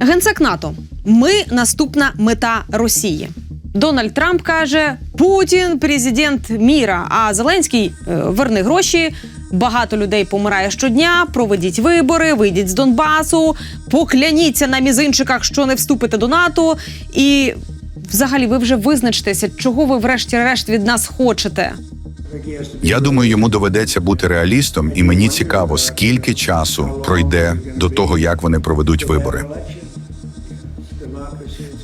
Генсек НАТО. Ми наступна мета Росії. Дональд Трамп каже: Путін президент міра. А Зеленський е, верни гроші. Багато людей помирає щодня. Проведіть вибори, вийдіть з Донбасу, покляніться на мізинчиках, що не вступите до НАТО. І взагалі ви вже визначтеся, чого ви врешті-решт від нас хочете. Я думаю, йому доведеться бути реалістом, і мені цікаво, скільки часу пройде до того, як вони проведуть вибори.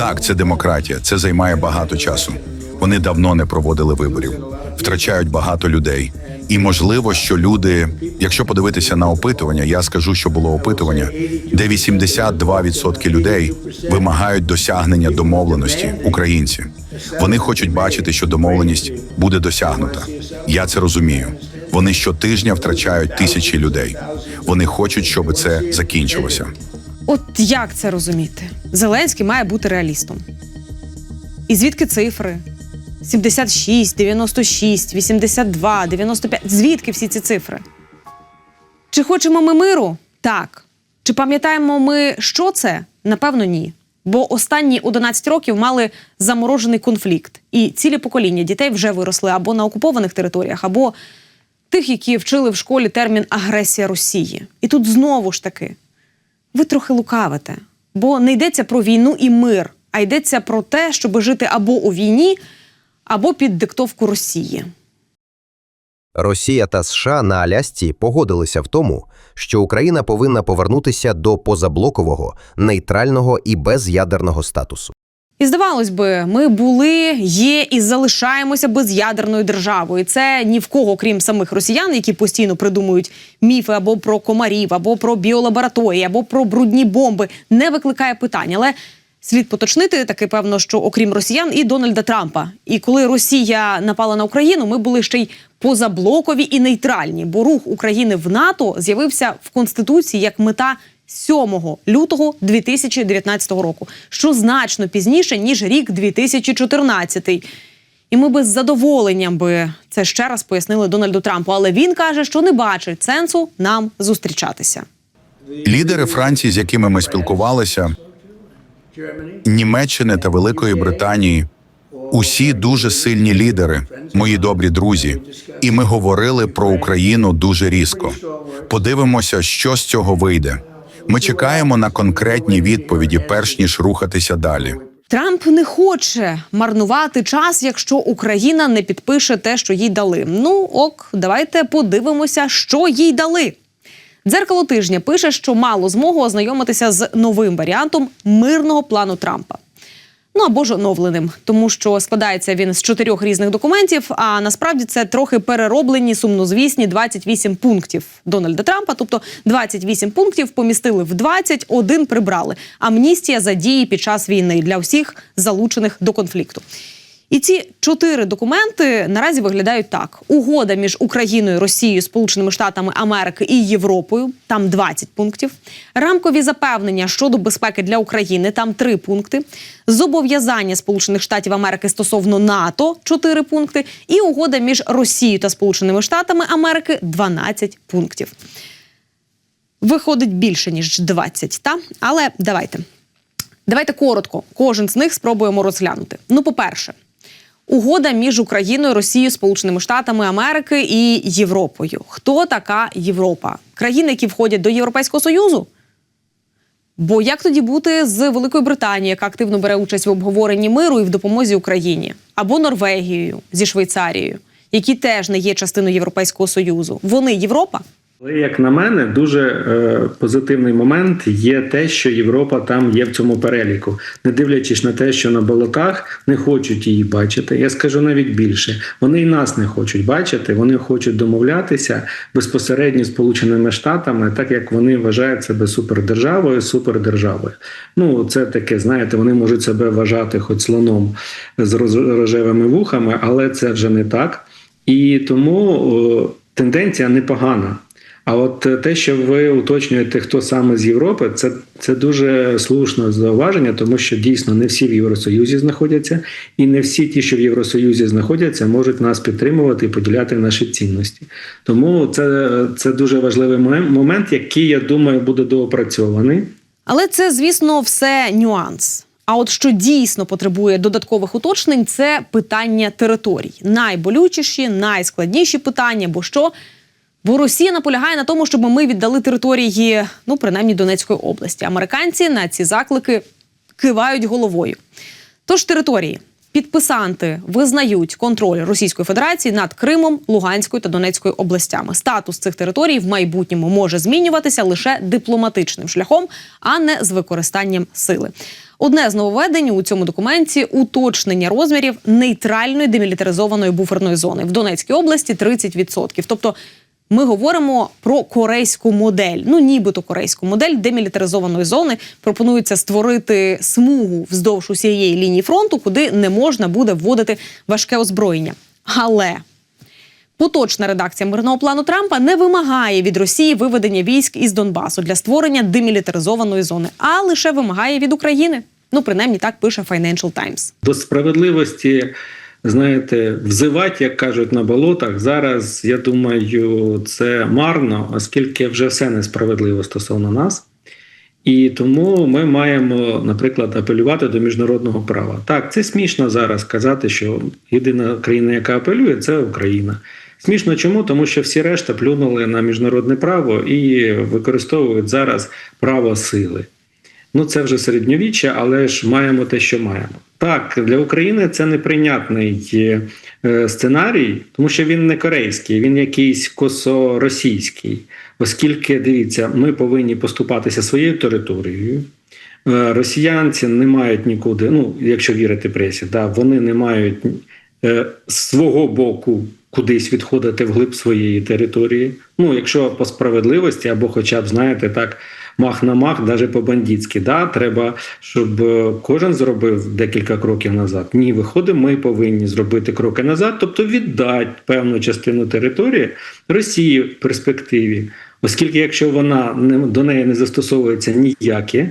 Так, це демократія. Це займає багато часу. Вони давно не проводили виборів, втрачають багато людей. І можливо, що люди, якщо подивитися на опитування, я скажу, що було опитування, де 82% людей вимагають досягнення домовленості українці. Вони хочуть бачити, що домовленість буде досягнута. Я це розумію. Вони щотижня втрачають тисячі людей. Вони хочуть, щоб це закінчилося. От як це розуміти? Зеленський має бути реалістом. І звідки цифри? 76, 96, 82, 95. Звідки всі ці цифри? Чи хочемо ми миру? Так. Чи пам'ятаємо ми, що це? Напевно, ні. Бо останні 11 років мали заморожений конфлікт, і цілі покоління дітей вже виросли або на окупованих територіях, або тих, які вчили в школі термін агресія Росії. І тут знову ж таки ви трохи лукавите, бо не йдеться про війну і мир, а йдеться про те, щоб жити або у війні, або під диктовку Росії. Росія та США на Алясці погодилися в тому, що Україна повинна повернутися до позаблокового, нейтрального і безядерного статусу. І здавалось би, ми були, є і залишаємося безядерною державою. І Це ні в кого, крім самих росіян, які постійно придумують міфи або про комарів, або про біолабораторії, або про брудні бомби, не викликає питань. Але слід поточнити таки певно, що окрім росіян і Дональда Трампа. І коли Росія напала на Україну, ми були ще й позаблокові і нейтральні, бо рух України в НАТО з'явився в конституції як мета 7 лютого 2019 року, що значно пізніше ніж рік 2014. І ми би з задоволенням би це ще раз пояснили Дональду Трампу. Але він каже, що не бачить сенсу нам зустрічатися. Лідери Франції, з якими ми спілкувалися, Німеччини та Великої Британії. Усі дуже сильні лідери, мої добрі друзі, і ми говорили про Україну дуже різко. Подивимося, що з цього вийде. Ми чекаємо на конкретні відповіді, перш ніж рухатися далі. Трамп не хоче марнувати час, якщо Україна не підпише те, що їй дали. Ну ок, давайте подивимося, що їй дали. Дзеркало тижня пише, що мало змогу ознайомитися з новим варіантом мирного плану Трампа. Ну або ж оновленим, тому що складається він з чотирьох різних документів. А насправді це трохи перероблені сумнозвісні 28 пунктів Дональда Трампа. Тобто 28 пунктів помістили в 20, один прибрали. Амністія за дії під час війни для всіх залучених до конфлікту. І ці чотири документи наразі виглядають так: угода між Україною, Росією, Сполученими Штатами Америки і Європою. Там 20 пунктів. Рамкові запевнення щодо безпеки для України. Там 3 пункти. Зобов'язання Сполучених Штатів Америки стосовно НАТО 4 пункти. І угода між Росією та Сполученими Штатами Америки 12 пунктів. Виходить більше ніж 20, та але давайте. Давайте коротко. Кожен з них спробуємо розглянути. Ну, по-перше, угода між Україною, Росією, Сполученими Штатами Америки і Європою. Хто така Європа? Країни, які входять до Європейського Союзу? Бо як тоді бути з Великою Британією, яка активно бере участь в обговоренні миру і в допомозі Україні, або Норвегією зі Швейцарією, які теж не є частиною Європейського Союзу? Вони Європа? Але як на мене, дуже е, позитивний момент є те, що Європа там є в цьому переліку, не дивлячись на те, що на болотах не хочуть її бачити. Я скажу навіть більше, вони і нас не хочуть бачити. Вони хочуть домовлятися безпосередньо з Сполученими Штатами, так як вони вважають себе супердержавою, супердержавою. Ну це таке, знаєте, вони можуть себе вважати хоч слоном з рожевими вухами, але це вже не так. І тому о, тенденція непогана. А от е, те, що ви уточнюєте, хто саме з Європи, це, це дуже слушне зауваження, тому що дійсно не всі в Євросоюзі знаходяться, і не всі ті, що в Євросоюзі знаходяться, можуть нас підтримувати і поділяти наші цінності. Тому це, це дуже важливий момен- момент, який я думаю буде доопрацьований. Але це, звісно, все нюанс. А от що дійсно потребує додаткових уточнень, це питання територій. Найболючіші, найскладніші питання, бо що? Бо Росія наполягає на тому, щоб ми віддали території, ну принаймні Донецької області. Американці на ці заклики кивають головою. Тож території підписанти визнають контроль Російської Федерації над Кримом, Луганською та Донецькою областями. Статус цих територій в майбутньому може змінюватися лише дипломатичним шляхом, а не з використанням сили. Одне з нововведень у цьому документі уточнення розмірів нейтральної демілітаризованої буферної зони в Донецькій області 30%. Тобто ми говоримо про корейську модель. Ну, нібито корейську модель демілітаризованої зони. Пропонується створити смугу вздовж усієї лінії фронту, куди не можна буде вводити важке озброєння. Але поточна редакція мирного плану Трампа не вимагає від Росії виведення військ із Донбасу для створення демілітаризованої зони, а лише вимагає від України. Ну, принаймні так пише Financial Times. До справедливості, знаєте, взивати, як кажуть на болотах, зараз, я думаю, це марно, оскільки вже все несправедливо стосовно нас. І тому ми маємо, наприклад, апелювати до міжнародного права. Так, це смішно зараз казати, що єдина країна, яка апелює, це Україна. Смішно чому? Тому що всі решта плюнули на міжнародне право і використовують зараз право сили. Ну, це вже середньовіччя, але ж маємо те, що маємо. Так, для України це неприйнятний е, сценарій, тому що він не корейський, він якийсь косоросійський. Оскільки дивіться, ми повинні поступатися своєю територією. Е, Росіянці не мають нікуди, ну якщо вірити пресі, да, вони не мають е, з свого боку кудись відходити вглиб своєї території. Ну, якщо по справедливості, або хоча б, знаєте, так, мах на мах, навіть по-бандитськи, да, треба, щоб е, кожен зробив декілька кроків назад. Ні, виходить, ми повинні зробити кроки назад, тобто віддати певну частину території Росії в перспективі. Оскільки, якщо вона не до неї не застосовуються ніякі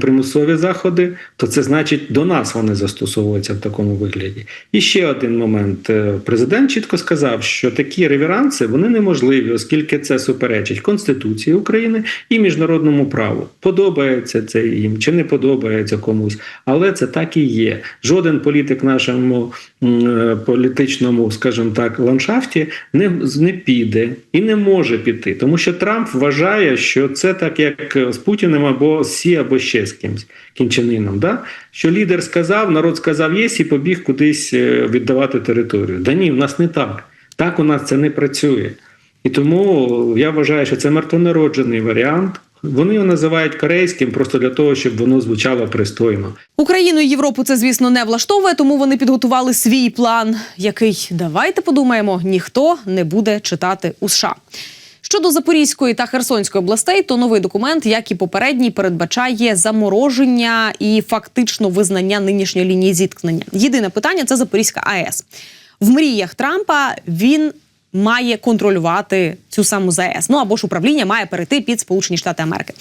примусові заходи, то це значить до нас вони застосовуються в такому вигляді. І ще один момент: Е, президент чітко сказав, що такі реверанси вони неможливі, оскільки це суперечить Конституції України і міжнародному праву. Подобається це їм чи не подобається комусь, але це так і є. Жоден політик нашому е, політичному, скажімо так, ландшафті не, не піде і не може піти, тому що Трамп вважає, що це так, як з Путіним або Сі, або ще з кимсь кінчанином. Да? Що лідер сказав, народ сказав єс і побіг кудись е, віддавати територію. Да ні, в нас не так. Так у нас це не працює. І тому я вважаю, що це мертвонароджений варіант. Вони його називають корейським просто для того, щоб воно звучало пристойно. Україну і Європу це, звісно, не влаштовує, тому вони підготували свій план, який давайте подумаємо, ніхто не буде читати у США. Щодо Запорізької та Херсонської областей, то новий документ, як і попередній, передбачає замороження і фактично визнання нинішньої лінії зіткнення. Єдине питання це Запорізька АЕС. В мріях Трампа він має контролювати цю саму ЗАЕС. Ну або ж управління має перейти під Сполучені Штати Америки.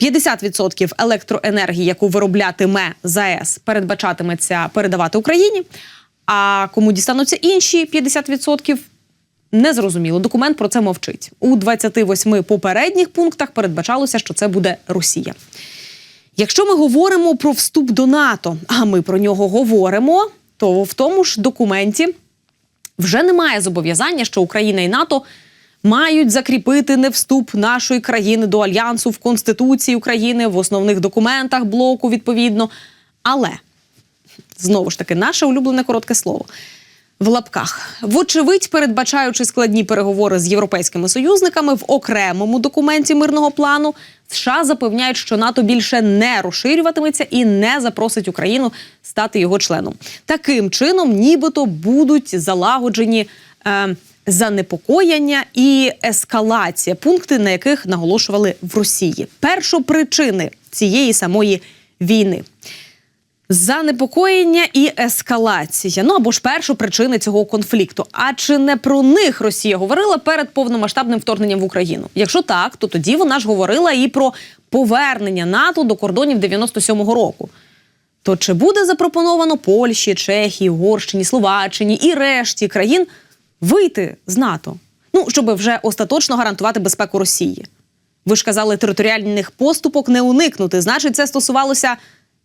50% електроенергії, яку вироблятиме ЗАЕС, передбачатиметься передавати Україні. А кому дістануться інші 50%, Незрозуміло, документ про це мовчить. У 28 попередніх пунктах передбачалося, що це буде Росія. Якщо ми говоримо про вступ до НАТО, а ми про нього говоримо, то в тому ж документі вже немає зобов'язання, що Україна і НАТО мають закріпити не вступ нашої країни до альянсу в Конституції України, в основних документах блоку відповідно. Але знову ж таки, наше улюблене коротке слово. В лапках, вочевидь, передбачаючи складні переговори з європейськими союзниками в окремому документі мирного плану, США запевняють, що НАТО більше не розширюватиметься і не запросить Україну стати його членом. Таким чином, нібито будуть залагоджені е, занепокоєння і ескалація, пункти, на яких наголошували в Росії. Першопричини цієї самої війни. Занепокоєння і ескалація. Ну або ж першопричини цього конфлікту. А чи не про них Росія говорила перед повномасштабним вторгненням в Україну? Якщо так, то тоді вона ж говорила і про повернення НАТО до кордонів 97-го року. То чи буде запропоновано Польщі, Чехії, Угорщині, Словаччині і решті країн вийти з НАТО? Ну щоб вже остаточно гарантувати безпеку Росії? Ви ж казали, територіальних поступок не уникнути. Значить, це стосувалося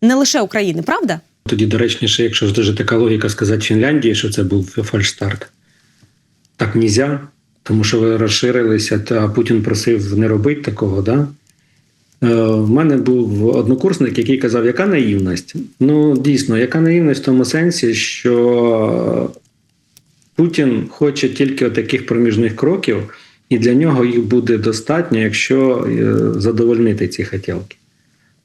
не лише України, правда? Тоді доречніше, якщо ж дуже така логіка сказати Фінляндії, що це був фальшстарт. Так нельзя, тому що ви розширилися, та Путін просив не робити такого, да? Е, В мене був однокурсник, який казав, яка наївність? Ну, дійсно, яка наївність в тому сенсі, що Путін хоче тільки таких проміжних кроків, і для нього їх буде достатньо, якщо е, задовольнити ці хотілки.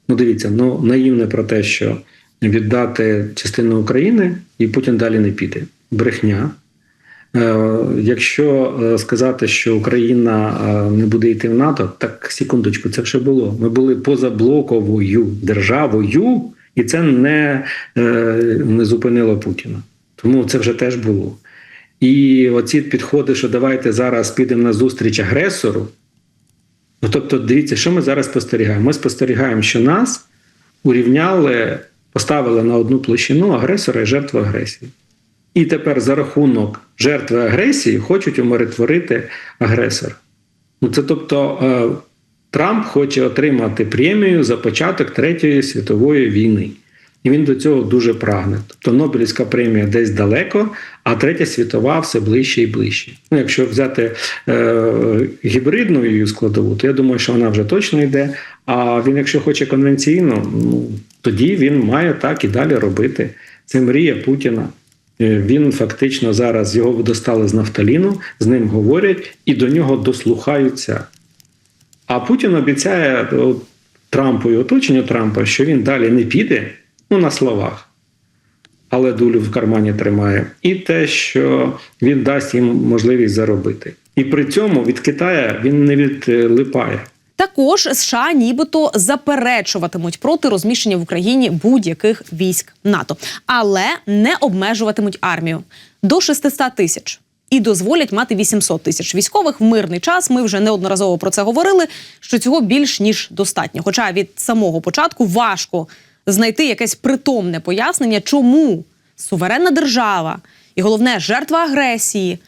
Ну, дивіться, ну наївне про те, що віддати частину України, і Путін далі не піде. Брехня. Е, Якщо е, сказати, що Україна е, не буде йти в НАТО, так секундочку, це вже було. Ми були позаблоковою державою, і це не, не зупинило Путіна. Тому це вже теж було. І оці підходи, що давайте зараз підемо на зустріч агресору. Ну, тобто, дивіться, що ми зараз спостерігаємо? Ми спостерігаємо, що нас урівняли, поставили на одну площину агресора і жертву агресії. І тепер за рахунок жертви агресії хочуть умиротворити агресора. Ну, це тобто е, Трамп хоче отримати премію за початок Третьої світової війни. І він до цього дуже прагне. Тобто Нобелівська премія десь далеко, а третя світова все ближче і ближче. Ну, якщо взяти е, гібридну її складову, то я думаю, що вона вже точно йде. А він, якщо хоче конвенційно, ну тоді він має так і далі робити. Це мрія Путіна. Е, Він фактично зараз його достали з нафталіну, з ним говорять і до нього дослухаються. А Путін обіцяє Трампу і оточенню Трампа, що він далі не піде, ну на словах, але дулю в кармані тримає, і те, що він дасть їм можливість заробити. І при цьому від Китаю він не відлипає. Також США нібито заперечуватимуть проти розміщення в Україні будь-яких військ НАТО, але не обмежуватимуть армію до 600 тисяч. І дозволять мати 800 тисяч військових в мирний час. Ми вже неодноразово про це говорили. Що цього більш ніж достатньо. Хоча від самого початку важко знайти якесь притомне пояснення, чому суверенна держава і головне жертва агресії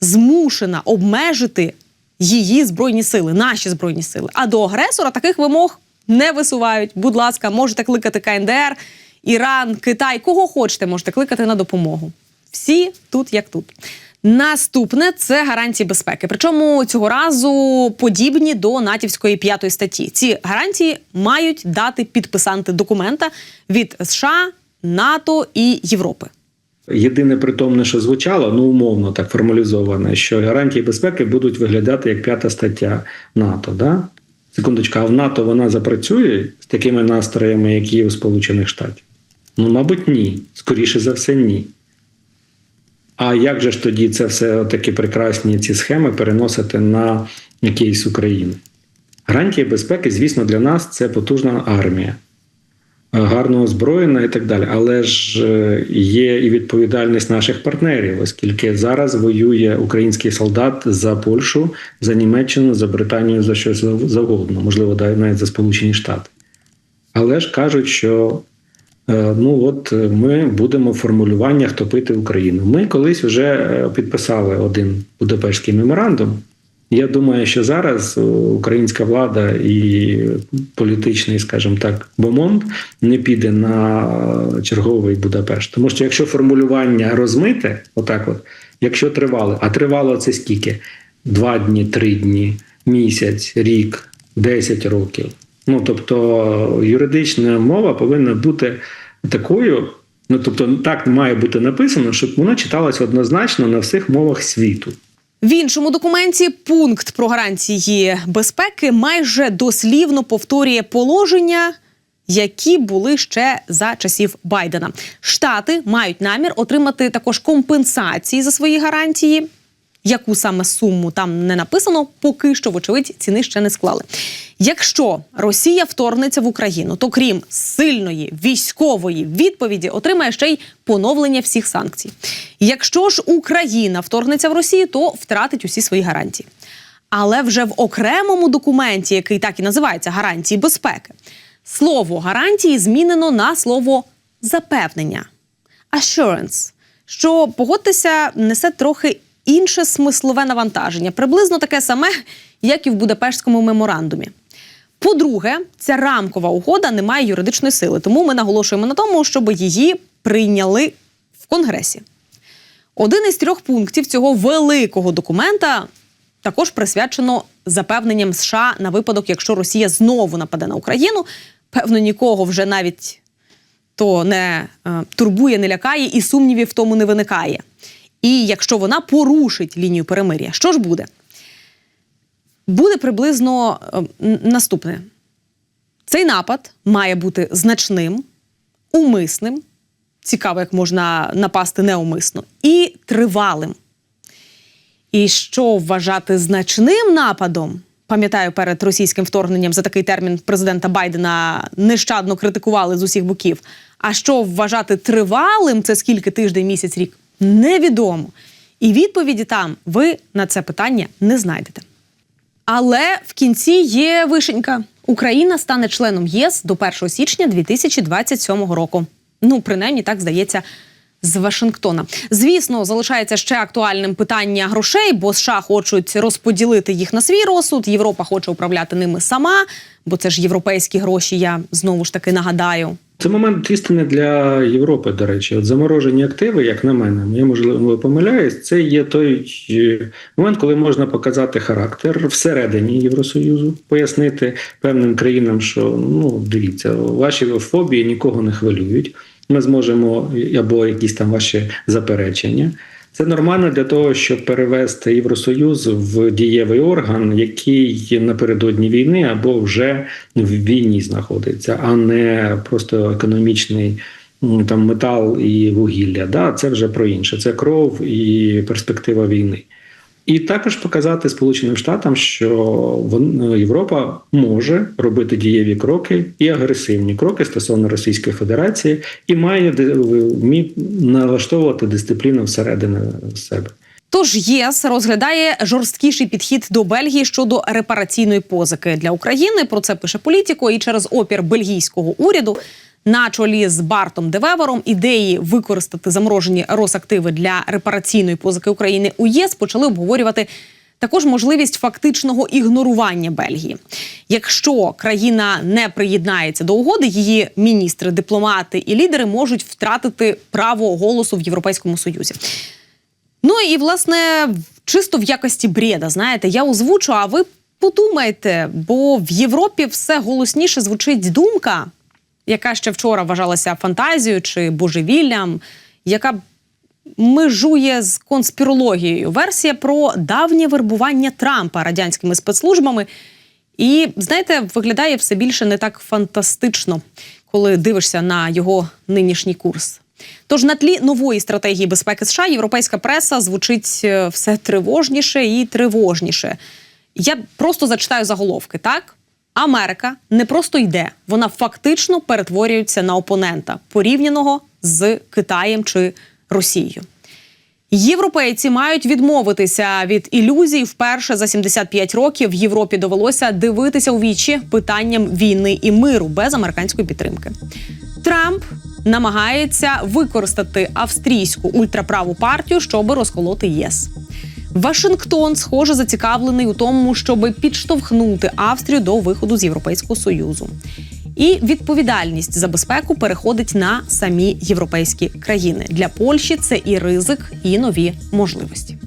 змушена обмежити її збройні сили, наші збройні сили. А до агресора таких вимог не висувають. Будь ласка, можете кликати КНДР, Іран, Китай, кого хочете, можете кликати на допомогу. Всі тут як тут. Наступне це гарантії безпеки. Причому цього разу подібні до натівської п'ятої статті. Ці гарантії мають дати підписанти документа від США, НАТО і Європи. Єдине притомне, що звучало, ну умовно так формалізоване, що гарантії безпеки будуть виглядати як п'ята стаття НАТО. Да? Секундочка, а в НАТО вона запрацює з такими настроями, як є у Сполучених Штатів? Ну, мабуть, ні. Скоріше за все, ні. А як же ж тоді це все такі прекрасні ці схеми переносити на кейс України? Гарантії безпеки, звісно, для нас це потужна армія, е, гарно озброєна і так далі. Але ж е, є і відповідальність наших партнерів, оскільки зараз воює український солдат за Польщу, за Німеччину, за Британію, за щось завгодно, можливо, навіть за Сполучені Штати. Але ж кажуть, що ну от е, ми будемо в формулюваннях топити Україну. Ми колись вже е, підписали один Будапештський меморандум. Я думаю, що зараз е, українська влада і політичний, скажімо так, бомонд не піде на е, черговий Будапешт. Тому що якщо формулювання розмите, отак, от, якщо тривало, а тривало це скільки? Два дні, три дні, місяць, рік, десять років. Ну тобто юридична мова повинна бути такою. Ну тобто, так має бути написано, щоб воно читалось однозначно на всіх мовах світу. В іншому документі пункт про гарантії безпеки майже дослівно повторює положення, які були ще за часів Байдена. Штати мають намір отримати також компенсації за свої гарантії. Яку саме суму там не написано, поки що, вочевидь, ціни ще не склали. Якщо Росія вторгнеться в Україну, то крім сильної військової відповіді, отримає ще й поновлення всіх санкцій. Якщо ж Україна вторгнеться в Росію, то втратить усі свої гарантії. Але вже в окремому документі, який так і називається гарантії безпеки, слово гарантії змінено на слово запевнення assurance, що погодьтеся, несе трохи інше смислове навантаження, приблизно таке саме, як і в Будапештському меморандумі. По-друге, ця рамкова угода не має юридичної сили, тому ми наголошуємо на тому, щоб її прийняли в Конгресі. Один із трьох пунктів цього великого документа також присвячено запевненням США на випадок, якщо Росія знову нападе на Україну. Певно, нікого вже навіть то не е, турбує, не лякає, і сумнівів в тому не виникає. І якщо вона порушить лінію перемир'я, що ж буде? Буде приблизно е, наступне: цей напад має бути значним, умисним. Цікаво, як можна напасти неумисно, і тривалим. І що вважати значним нападом? Пам'ятаю, перед російським вторгненням за такий термін президента Байдена нещадно критикували з усіх боків. А що вважати тривалим, це скільки тиждень, місяць, рік, невідомо. І відповіді там ви на це питання не знайдете. Але в кінці є вишенька. Україна стане членом ЄС до 1 січня 2027 року. Ну, принаймні, так здається. З Вашингтона, звісно, залишається ще актуальним питання грошей, бо США хочуть розподілити їх на свій розсуд. Європа хоче управляти ними сама, бо це ж європейські гроші. Я знову ж таки нагадаю. Це момент істини для Європи, до речі. От заморожені активи, як на мене, я можливо помиляюсь, це є той е, момент, коли можна показати характер всередині Євросоюзу, пояснити певним країнам, що ну дивіться, ваші фобії нікого не хвилюють. Ми зможемо або якісь там ваші заперечення. Це нормально для того, щоб перевести Євросоюз в дієвий орган, який напередодні війни або вже в війні знаходиться, а не просто економічний там метал і вугілля. Да, це вже про інше. Це кров і перспектива війни. І також показати Сполученим Штатам, що вон- Європа може робити дієві кроки і агресивні кроки стосовно Російської Федерації, і має налаштовувати дисципліну всередини себе. Тож ЄС розглядає жорсткіший підхід до Бельгії щодо репараційної позики для України. Про це пише політико. І через опір бельгійського уряду на чолі з Бартом Девевором ідеї використати заморожені Росактиви для репараційної позики України у ЄС почали обговорювати. Також можливість фактичного ігнорування Бельгії. Якщо країна не приєднається до угоди, її міністри, дипломати і лідери можуть втратити право голосу в Європейському Союзі. Ну і власне чисто в якості бреда, знаєте, я озвучу, а ви подумайте, бо в Європі все голосніше звучить думка, яка ще вчора вважалася фантазією чи божевіллям, яка межує з конспірологією. Версія про давнє вербування Трампа радянськими спецслужбами. І знаєте, виглядає все більше не так фантастично, коли дивишся на його нинішній курс. Тож на тлі нової стратегії безпеки США європейська преса звучить е, все тривожніше і тривожніше. Я просто зачитаю заголовки, так? Америка не просто йде, вона фактично перетворюється на опонента, порівняного з Китаєм чи Росією. Європейці мають відмовитися від ілюзій. Вперше за 75 років Європі довелося дивитися у вічі питанням війни і миру без американської підтримки. Трамп намагається використати австрійську ультраправу партію, щоб розколоти ЄС. Вашингтон, схоже, зацікавлений у тому, щоб підштовхнути Австрію до виходу з Європейського союзу. І відповідальність за безпеку переходить на самі європейські країни. Для Польщі це і ризик, і нові можливості.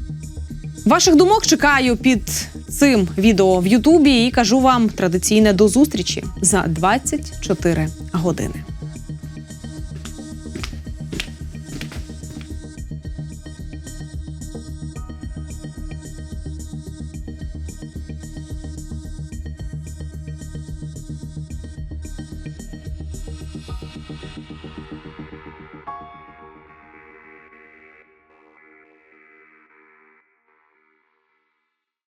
Ваших думок чекаю під цим відео в Ютубі і кажу вам традиційне до зустрічі за 24 години.